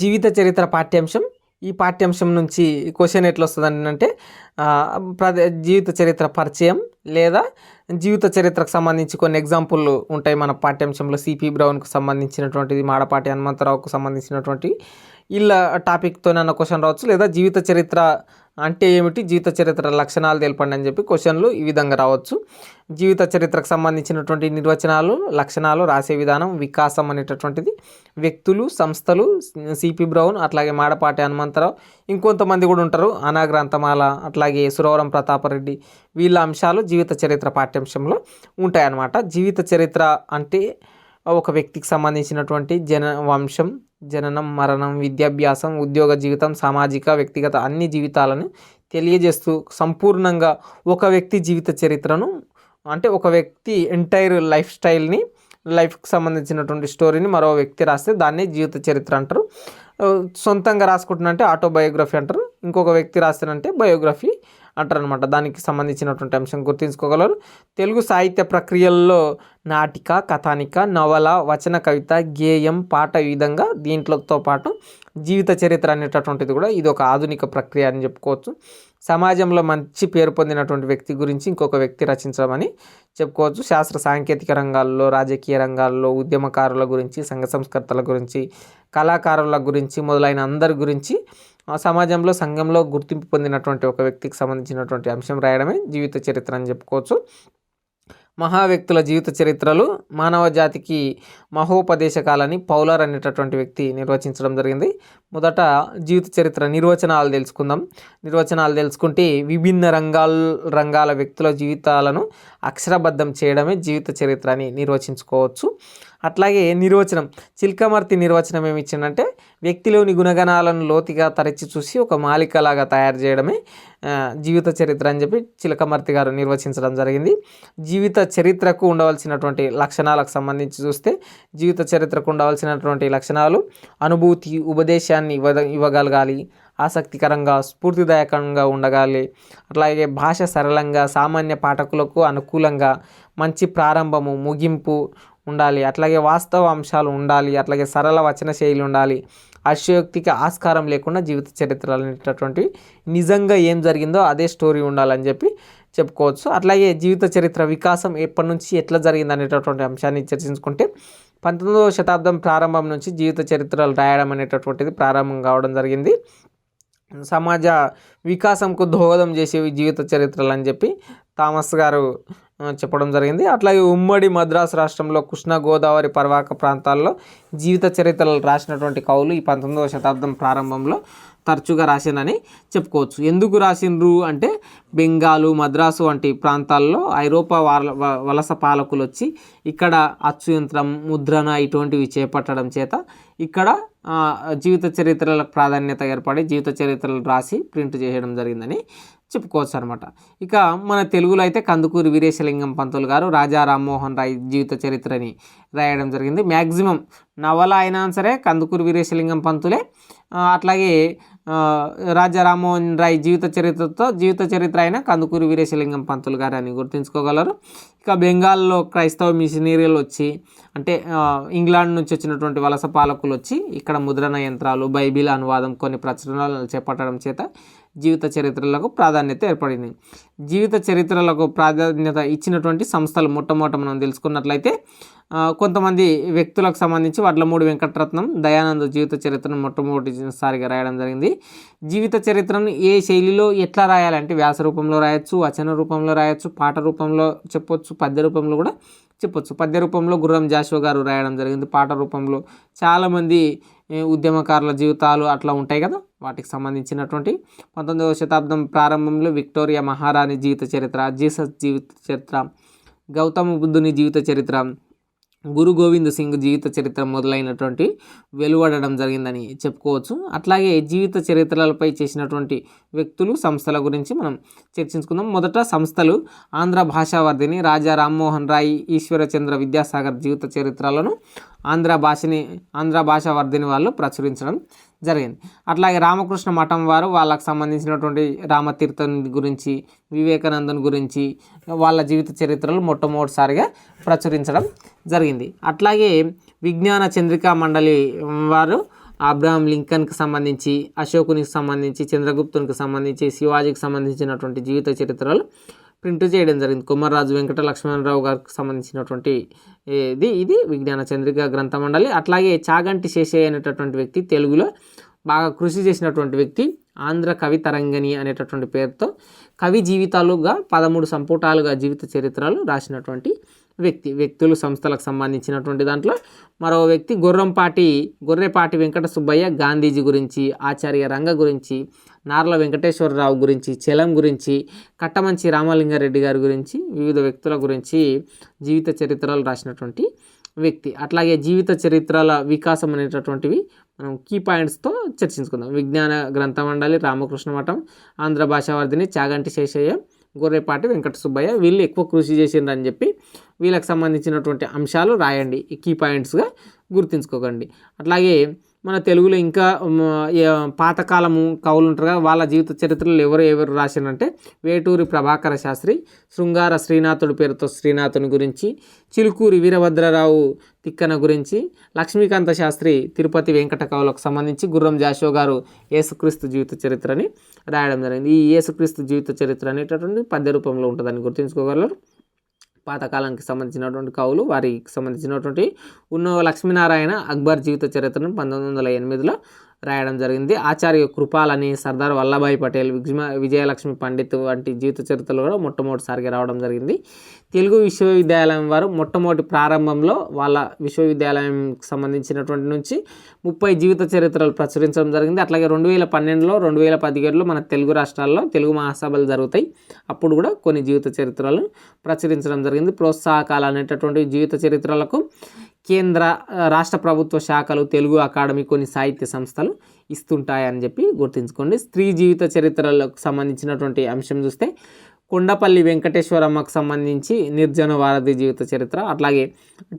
జీవిత చరిత్ర పాఠ్యాంశం. ఈ పాఠ్యాంశం నుంచి క్వశ్చన్ ఎట్లా వస్తుంది అంటే ప్రదే జీవిత చరిత్ర పరిచయం లేదా జీవిత చరిత్రకు సంబంధించి కొన్ని ఎగ్జాంపుల్ ఉంటాయి మన పాఠ్యాంశంలో. సిపి బ్రౌన్కు సంబంధించినటువంటిది మాడపాటి హనుమంతరావుకు సంబంధించినటువంటి. ఇలా టాపిక్తో నన్న క్వశ్చన్ రావచ్చు లేదా జీవిత చరిత్ర అంటే ఏమిటి? జీవిత చరిత్ర లక్షణాలు తెలపండి అని చెప్పి క్వశ్చన్లు ఈ విధంగా రావచ్చు. జీవిత చరిత్రకు సంబంధించినటువంటి నిర్వచనాలు లక్షణాలు రాసే విధానం వికాసం అనేటటువంటిది. వ్యక్తులు సంస్థలు సిపి బ్రౌన్ అట్లాగే మాడపాటి హనుమంతరావు ఇంకొంతమంది కూడా ఉంటారు. అనాగ్రంథమాల అట్లాగే సురవరం ప్రతాపరెడ్డి. వీళ్ళ అంశాలు జీవిత చరిత్ర పాఠ్యాంశంలో ఉంటాయన్నమాట. జీవిత చరిత్ర అంటే ఒక వ్యక్తికి సంబంధించినటువంటి జన వంశం జననం మరణం విద్యాభ్యాసం ఉద్యోగ జీవితం సామాజిక వ్యక్తిగత అన్ని జీవితాలను తెలియజేస్తూ సంపూర్ణంగా ఒక వ్యక్తి జీవిత చరిత్రను అంటే ఒక వ్యక్తి ఎంటైర్ లైఫ్ స్టైల్ని లైఫ్కి సంబంధించినటువంటి స్టోరీని మరో వ్యక్తి రాస్తే దాన్ని జీవిత చరిత్ర అంటారు. సొంతంగా రాసుకుంటున్నంటే ఆటోబయోగ్రఫీ అంటారు. ఇంకొక వ్యక్తి రాస్తానంటే బయోగ్రఫీ అంటారు అనమాట దానికి సంబంధించినటువంటి అంశం గుర్తుంచుకోగలరు. తెలుగు సాహిత్య ప్రక్రియల్లో నాటిక కథానిక నవల వచన కవిత గేయం పాట ఈ విధంగా దీంట్లోతో పాటు జీవిత చరిత్ర అనేటటువంటిది కూడా ఇది ఒక ఆధునిక ప్రక్రియ అని చెప్పుకోవచ్చు. సమాజంలో మంచి పేరు పొందినటువంటి వ్యక్తి గురించి ఇంకొక వ్యక్తి రచించడం అని చెప్పుకోవచ్చు. శాస్త్ర సాంకేతిక రంగాల్లో రాజకీయ రంగాల్లో ఉద్యమకారుల గురించి సంఘ సంస్కర్తల గురించి కళాకారుల గురించి మొదలైన అందరి గురించి సమాజంలో సంఘంలో గుర్తింపు పొందినటువంటి ఒక వ్యక్తికి సంబంధించినటువంటి అంశం రాయడమే జీవిత చరిత్ర అని చెప్పుకోవచ్చు. మహా వ్యక్తుల జీవిత చరిత్రలు మానవ జాతికి మహోపదేశకాలని పౌలర్ అనేటటువంటి వ్యక్తి నిర్వచించడం జరిగింది. మొదట జీవిత చరిత్ర నిర్వచనాలు తెలుసుకుందాం. నిర్వచనాలు తెలుసుకుంటే విభిన్న రంగాల రంగాల వ్యక్తుల జీవితాలను అక్షరబద్ధం చేయడమే జీవిత చరిత్ర అని నిర్వచించుకోవచ్చు. అట్లాగే నిర్వచనం చిల్కమర్తి నిర్వచనం ఏమి ఇచ్చిందంటే వ్యక్తిలోని గుణగణాలను లోతుగా తరచి చూసి ఒక మాలికలాగా తయారు చేయడమే జీవిత చరిత్ర అని చెప్పి చిలకమర్తి గారు నిర్వచించడం జరిగింది. జీవిత చరిత్రకు ఉండవలసినటువంటి లక్షణాలకు సంబంధించి చూస్తే జీవిత చరిత్రకు ఉండవలసినటువంటి లక్షణాలు అనుభూతి ఉపదేశాన్ని ఇవ్వ ఇవ్వగలగాలి ఆసక్తికరంగా స్ఫూర్తిదాయకంగా ఉండగాలి అట్లాగే భాష సరళంగా సామాన్య పాఠకులకు అనుకూలంగా మంచి ప్రారంభము ముగింపు ఉండాలి. అట్లాగే వాస్తవ అంశాలు ఉండాలి. అట్లాగే సరళ వచన శైలి ఉండాలి. అశయోక్తికి ఆస్కారం లేకుండా జీవిత చరిత్రలు అనేటటువంటివి నిజంగా ఏం జరిగిందో అదే స్టోరీ ఉండాలని చెప్పి చెప్పుకోవచ్చు. అట్లాగే జీవిత చరిత్ర వికాసం ఎప్పటి నుంచి ఎట్లా జరిగింది అనేటటువంటి అంశాన్ని చర్చించుకుంటే పంతొమ్మిదవ శతాబ్దం ప్రారంభం నుంచి జీవిత చరిత్రలు రాయడం అనేటటువంటిది ప్రారంభం కావడం జరిగింది. సమాజ వికాసంకు దోహదం చేసేవి జీవిత చరిత్రలు అని చెప్పి థామస్ గారు చెప్పడం జరిగింది. అట్లాగే ఉమ్మడి మద్రాసు రాష్ట్రంలో కృష్ణా గోదావరి పర్వాక ప్రాంతాల్లో జీవిత చరిత్రలు రాసినటువంటి కవులు ఈ పంతొమ్మిదవ శతాబ్దం ప్రారంభంలో తరచుగా రాసిందని చెప్పుకోవచ్చు. ఎందుకు రాసిండ్రు అంటే బెంగాలు మద్రాసు వంటి ప్రాంతాల్లో ఐరోపా వలస పాలకులు వచ్చి ఇక్కడ అచ్చు యంత్రం ముద్రణ ఇటువంటివి చేపట్టడం చేత ఇక్కడ జీవిత చరిత్రలకు ప్రాధాన్యత ఏర్పడి జీవిత చరిత్రలు రాసి ప్రింట్ చేయడం జరిగిందని చెప్పుకోవచ్చు అనమాట ఇక మన తెలుగులో అయితే కందుకూరి వీరేశలింగం పంతులు గారు రాజా రామ్మోహన్ రాయ్ జీవిత చరిత్రని రాయడం జరిగింది. మ్యాక్సిమం నవల అయినా సరే కందుకూరి వీరేశలింగం పంతులే. అట్లాగే రాజా రామ్మోహన్ రాయ్ జీవిత చరిత్రతో జీవిత చరిత్ర అయిన కందుకూరి వీరేశలింగం పంతులు గారు అని గుర్తుంచుకోగలరు. ఇక బెంగాల్లో క్రైస్తవ మిషనరీలు వచ్చి అంటే ఇంగ్లాండ్ నుంచి వచ్చినటువంటి వలస పాలకులు వచ్చి ఇక్కడ ముద్రణ యంత్రాలు బైబిల్ అనువాదం కొన్ని ప్రచురణలు చేపట్టడం చేత జీవిత చరిత్రలకు ప్రాధాన్యత ఏర్పడింది. జీవిత చరిత్రలకు ప్రాధాన్యత ఇచ్చినటువంటి సంస్థలు మొట్టమొదట మనం తెలుసుకున్నట్లయితే కొంతమంది వ్యక్తులకు సంబంధించి వడ్లమూడి వెంకటరత్నం దయానంద జీవిత చరిత్రను మొట్టమొదటిసారిగా రాయడం జరిగింది. జీవిత చరిత్రను ఏ శైలిలో ఎట్లా రాయాలంటే వ్యాస రూపంలో రాయొచ్చు వచన రూపంలో రాయొచ్చు పాట రూపంలో చెప్పొచ్చు పద్య రూపంలో కూడా చెప్పొచ్చు. పద్య రూపంలో గుర్రం జాషువా గారు రాయడం జరిగింది. పాట రూపంలో చాలామంది ఉద్యమకారుల జీవితాలు అట్లా ఉంటాయి కదా? వాటికి సంబంధించినటువంటి పంతొమ్మిదవ శతాబ్దం ప్రారంభంలో విక్టోరియా మహారాణి జీవిత చరిత్ర జీసస్ జీవిత చరిత్ర గౌతమ బుద్ధుని జీవిత చరిత్ర గురు గోవింద్ సింగ్ జీవిత చరిత్ర మొదలైనటువంటి వెలువడడం జరిగిందని చెప్పుకోవచ్చు. అట్లాగే జీవిత చరిత్రలపై చేసినటువంటి వ్యక్తులు సంస్థల గురించి మనం చర్చించుకుందాం. మొదట సంస్థలు ఆంధ్ర భాషావర్ధిని రాజా రామ్మోహన్ రాయ్ ఈశ్వరచంద్ర విద్యాసాగర్ జీవిత చరిత్రలను ఆంధ్ర భాషని ఆంధ్ర భాషావర్ధిని వాళ్ళు ప్రచురించడం జరిగింది. అట్లాగే రామకృష్ణ మఠం వారు వాళ్ళకు సంబంధించినటువంటి రామతీర్థం గురించి వివేకానందన్ గురించి వాళ్ళ జీవిత చరిత్రలు మొట్టమొదటిసారిగా ప్రచురించడం జరిగింది. అట్లాగే విజ్ఞాన చంద్రికా మండలి వారు అబ్రహాం లింకన్కి సంబంధించి అశోకునికి సంబంధించి చంద్రగుప్తునికి సంబంధించి శివాజీకి సంబంధించినటువంటి జీవిత చరిత్రలు ప్రింట్ చేయడం జరిగింది. కుమ్మర్రాజు వెంకట లక్ష్మణరావు గారికి సంబంధించినటువంటి ఇది ఇది విజ్ఞాన చంద్రిక గ్రంథ మండలి అట్లాగే చాగంటి శేషయ్య అనేటటువంటి వ్యక్తి తెలుగులో బాగా కృషి చేసినటువంటి వ్యక్తి ఆంధ్ర కవి తరంగని అనేటటువంటి పేరుతో కవి జీవితాలుగా పదమూడు సంపుటాలుగా జీవిత చరిత్రలు రాసినటువంటి వ్యక్తి వ్యక్తులు సంస్థలకు సంబంధించినటువంటి దాంట్లో. మరో వ్యక్తి గుర్రంపాటి గొర్రెపాటి వెంకట సుబ్బయ్య గాంధీజీ గురించి ఆచార్య రంగ గురించి నార్ల వెంకటేశ్వరరావు గురించి చలం గురించి కట్టమంచి రామలింగారెడ్డి గారి గురించి వివిధ వ్యక్తుల గురించి జీవిత చరిత్రలు రాసినటువంటి వ్యక్తి. అట్లాగే జీవిత చరిత్రల వికాసం అనేటటువంటివి మనం కీ పాయింట్స్తో చర్చించుకుందాం. విజ్ఞాన గ్రంథ మండలి రామకృష్ణ మఠం ఆంధ్ర భాషావర్ధిని చాగంటి శేషయ్య గొర్రెపాటి వెంకట సుబ్బయ్య వీళ్ళు ఎక్కువ కృషి చేసిండ్రని చెప్పి వీళ్ళకి సంబంధించినటువంటి అంశాలు రాయండి. కీ పాయింట్స్గా గుర్తుంచుకోకండి. అట్లాగే మన తెలుగులో ఇంకా పాతకాలము కవులు ఉంటారు కదా వాళ్ళ జీవిత చరిత్రలు ఎవరు ఎవరు రాసినంటే వేటూరి ప్రభాకర శాస్త్రి శృంగార శ్రీనాథుడి పేరుతో శ్రీనాథుని గురించి చిలుకూరి వీరభద్రరావు తిక్కన గురించి లక్ష్మీకాంత శాస్త్రి తిరుపతి వెంకట కవులకు సంబంధించి గుర్రం జాషో గారు యేసుక్రీస్తు జీవిత చరిత్రని రాయడం జరిగింది. ఈ యేసుక్రీస్తు జీవిత చరిత్ర అనేటటువంటి పద్య రూపంలో ఉంటుందని గుర్తుంచుకోగలరు. పాతకాలానికి సంబంధించినటువంటి కవులు వారికి సంబంధించినటువంటి ఉన్నవ లక్ష్మీనారాయణ అక్బర్ జీవిత చరిత్రను పంతొమ్మిది వందల ఎనిమిదిలో రాయడం జరిగింది. ఆచార్య కృపాలని సర్దార్ వల్లభాయ్ పటేల్ విజయ విజయలక్ష్మి పండిత్ వంటి జీవిత చరిత్రలు కూడా మొట్టమొదటిసారిగా రావడం జరిగింది. తెలుగు విశ్వవిద్యాలయం వారు మొట్టమొదటి ప్రారంభంలో వాళ్ళ విశ్వవిద్యాలయంకి సంబంధించినటువంటి నుంచి ముప్పై జీవిత చరిత్రలు ప్రచురించడం జరిగింది. అట్లాగే రెండు వేల పన్నెండులో రెండు వేల పదిహేడులో మన తెలుగు రాష్ట్రాల్లో తెలుగు మహాసభలు జరుగుతాయి. అప్పుడు కూడా కొన్ని జీవిత చరిత్రలను ప్రచురించడం జరిగింది. ప్రోత్సాహకాలు అనేటటువంటి జీవిత చరిత్రలకు కేంద్ర రాష్ట్ర ప్రభుత్వ శాఖలు తెలుగు అకాడమీ కొన్ని సాహిత్య సంస్థలు ఇస్తుంటాయని చెప్పి గుర్తుంచుకోండి. స్త్రీ జీవిత చరిత్రలకు సంబంధించినటువంటి అంశం చూస్తే కొండపల్లి వెంకటేశ్వరమ్మకు సంబంధించి నిర్జన వారధి జీవిత చరిత్ర అట్లాగే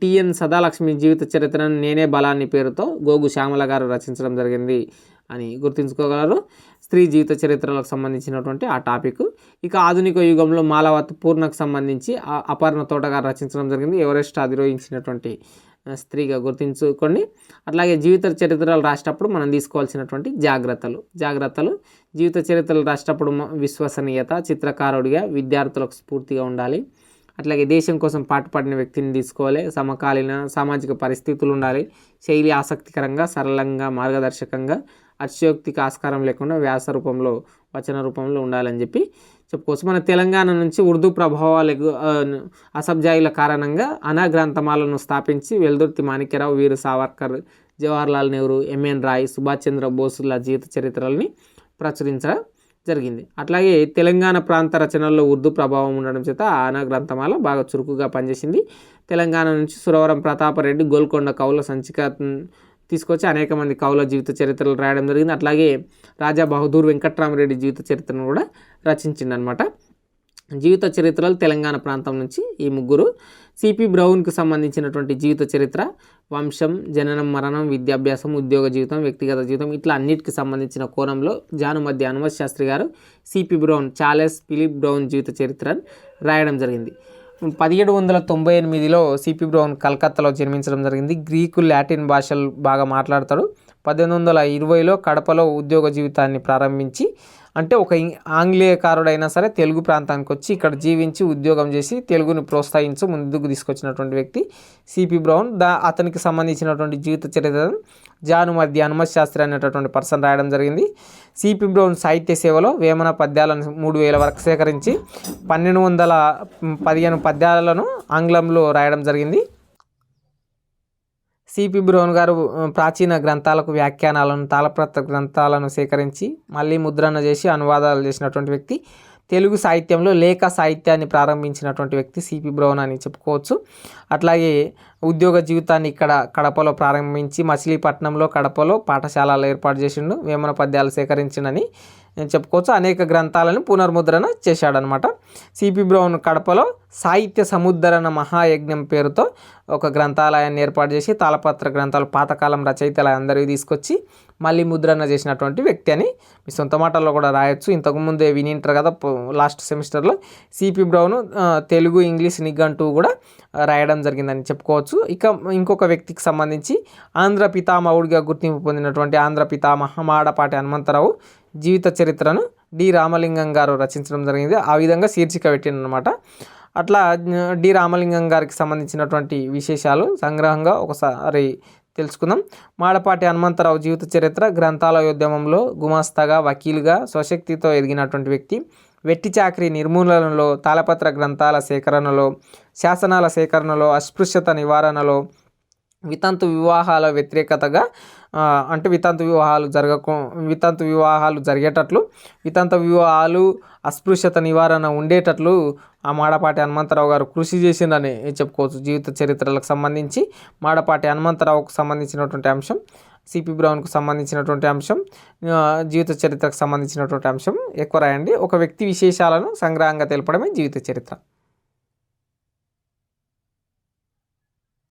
టిఎన్ సదాలక్ష్మి జీవిత చరిత్రను నేనే బలాన్ని పేరుతో గోగు శ్యామల గారు రచించడం జరిగింది అని గుర్తుంచుకోగలరు. స్త్రీ జీవిత చరిత్రలకు సంబంధించినటువంటి ఆ టాపిక్. ఇక ఆధునిక యుగంలో మాలవత్ పూర్ణకు సంబంధించి అపర్ణ తోటగారు రచించడం జరిగింది. ఎవరెస్ట్ అధిరోహించినటువంటి స్త్రీగా గుర్తించుకోండి అట్లాగే జీవిత చరిత్రలు రాసేటప్పుడు మనం తీసుకోవాల్సినటువంటి జాగ్రత్తలు. జాగ్రత్తలు. జీవిత చరిత్రలు రాసేటప్పుడు విశ్వసనీయత చిత్రకారుడిగా విద్యార్థులకు స్ఫూర్తిగా ఉండాలి. అట్లాగే దేశం కోసం పాటుపడిన వ్యక్తిని తీసుకోవాలి. సమకాలీన సామాజిక పరిస్థితులు ఉండాలి. శైలి ఆసక్తికరంగా సరళంగా మార్గదర్శకంగా అతిశయోక్తికి ఆస్కారం లేకుండా వ్యాస రూపంలో వచన రూపంలో ఉండాలని చెప్పి చెప్పుకోవచ్చు మన తెలంగాణ నుంచి ఉర్దూ ప్రభావాలకు అసబ్జాయిల కారణంగా అనా గ్రంథమాలను స్థాపించి వెల్దుర్తి మాణిక్యరావు వీరు సావర్కర్ జవహర్లాల్ నెహ్రూ ఎంఎన్ రాయ్ సుభాష్ చంద్ర బోసుల జీవిత చరిత్రల్ని ప్రచురించడం జరిగింది. అట్లాగే తెలంగాణ ప్రాంత రచనల్లో ఉర్దూ ప్రభావం ఉండడం చేత ఆనా గ్రంథమాల బాగా చురుకుగా పనిచేసింది. తెలంగాణ నుంచి సురవరం ప్రతాపరెడ్డి గోల్కొండ కవుల సంచిక తీసుకొచ్చి అనేక మంది కవుల జీవిత చరిత్రలు రాయడం జరిగింది. అట్లాగే రాజా బహదూర్ వెంకట్రామరెడ్డి జీవిత చరిత్రను కూడా రచించిండనమాట. అనమాట జీవిత చరిత్రలు తెలంగాణ ప్రాంతం నుంచి ఈ ముగ్గురు. సిపి బ్రౌన్కు సంబంధించినటువంటి జీవిత చరిత్ర వంశం జననం మరణం విద్యాభ్యాసం ఉద్యోగ జీవితం వ్యక్తిగత జీవితం ఇట్లా అన్నిటికి సంబంధించిన కోణంలో జాను మధ్య హనుమత్ శాస్త్రి గారు C P Brown Charles Philip Brown జీవిత చరిత్రను రాయడం జరిగింది. పదిహేడు వందల తొంభై ఎనిమిదిలో సిపి బ్రౌన్ కలకత్తాలో జన్మించడం జరిగింది. గ్రీకు లాటిన్ భాషలు బాగా మాట్లాడతాడు. పద్దెనిమిది వందల ఇరవైలో కడపలో ఉద్యోగ జీవితాన్ని ప్రారంభించి అంటే ఒక ఆంగ్లేయకారుడైనా సరే తెలుగు ప్రాంతానికి వచ్చి ఇక్కడ జీవించి ఉద్యోగం చేసి తెలుగుని ప్రోత్సహించి ముందుకు తీసుకొచ్చినటువంటి వ్యక్తి సిపి బ్రౌన్. దా అతనికి సంబంధించినటువంటి జీవిత చరిత్రను జాను మధ్య హనుమత్ శాస్త్రి అనేటటువంటి పర్సన్ రాయడం జరిగింది. సిపి బ్రౌన్ సాహిత్య సేవలో వేమన పద్యాలను మూడు వేల వరకు సేకరించి పన్నెండు వందల పదిహేను పద్యాలను ఆంగ్లంలో రాయడం జరిగింది. సిపి బ్రౌన్ గారు ప్రాచీన గ్రంథాలకు వ్యాఖ్యానాలను తాళప్రత గ్రంథాలను సేకరించి మళ్ళీ ముద్రణ చేసి అనువాదాలు చేసినటువంటి వ్యక్తి తెలుగు సాహిత్యంలో లేఖ సాహిత్యాన్ని ప్రారంభించినటువంటి వ్యక్తి సిపి బ్రౌన్ అని చెప్పుకోవచ్చు. అట్లాగే ఉద్యోగ జీవితాన్ని ఇక్కడ కడపలో ప్రారంభించి మచిలీపట్నంలో కడపలో పాఠశాలలు ఏర్పాటు చేసిండు వేమన పద్యాలు సేకరించిండని చెప్పుకోవచ్చు అనేక గ్రంథాలను పునర్ముద్రణ చేశాడనమాట. సిపి బ్రౌన్ కడపలో సాహిత్య సముద్ధరణ మహాయజ్ఞం పేరుతో ఒక గ్రంథాలయాన్ని ఏర్పాటు చేసి తాళపత్ర గ్రంథాలు పాతకాలం రచయితలు అందరివి తీసుకొచ్చి మళ్ళీ ముద్రణ చేసినటువంటి వ్యక్తి అని మీ సొంత మాటల్లో కూడా రాయొచ్చు. ఇంతకుముందే వినింటారు కదా లాస్ట్ సెమిస్టర్లో C P Brown Telugu English నిఘంటూ కూడా రాయడం జరిగిందని చెప్పుకోవచ్చు. ఇక ఇంకొక వ్యక్తికి సంబంధించి ఆంధ్ర పితామహుడిగా గుర్తింపు పొందినటువంటి ఆంధ్ర పితామహ మాడపాటి హనుమంతరావు జీవిత చరిత్రను డి రామలింగం గారు రచించడం జరిగింది. ఆ విధంగా శీర్షిక పెట్టిందనమాట అట్లా డి రామలింగం గారికి సంబంధించినటువంటి విశేషాలు సంగ్రహంగా ఒకసారి తెలుసుకుందాం. మాడపాటి హనుమంతరావు జీవిత చరిత్ర గ్రంథాలయోద్యమంలో గుమాస్తాగా వకీలుగా స్వశక్తితో ఎదిగినటువంటి వ్యక్తి వెట్టి చాకరీ నిర్మూలనలో తాళపత్ర గ్రంథాల సేకరణలో శాసనాల సేకరణలో అస్పృశ్యత నివారణలో వితంతు వివాహాల వ్యతిరేకతగా అంటే వితంతు వివాహాలు జరగకు వితంతు వివాహాలు జరిగేటట్లు వితంత వివాహాలు అస్పృశ్యత నివారణ ఉండేటట్లు ఆ మాడపాటి హనుమంతరావు గారు కృషి చేసిందని చెప్పుకోవచ్చు. జీవిత చరిత్రలకు సంబంధించి మాడపాటి హనుమంతరావుకు సంబంధించినటువంటి అంశం సిపి బ్రౌన్కు సంబంధించినటువంటి అంశం జీవిత చరిత్రకు సంబంధించినటువంటి అంశం ఎక్కువ రాయండి. ఒక వ్యక్తి విశేషాలను సంగ్రహంగా తెలపడమే జీవిత చరిత్ర.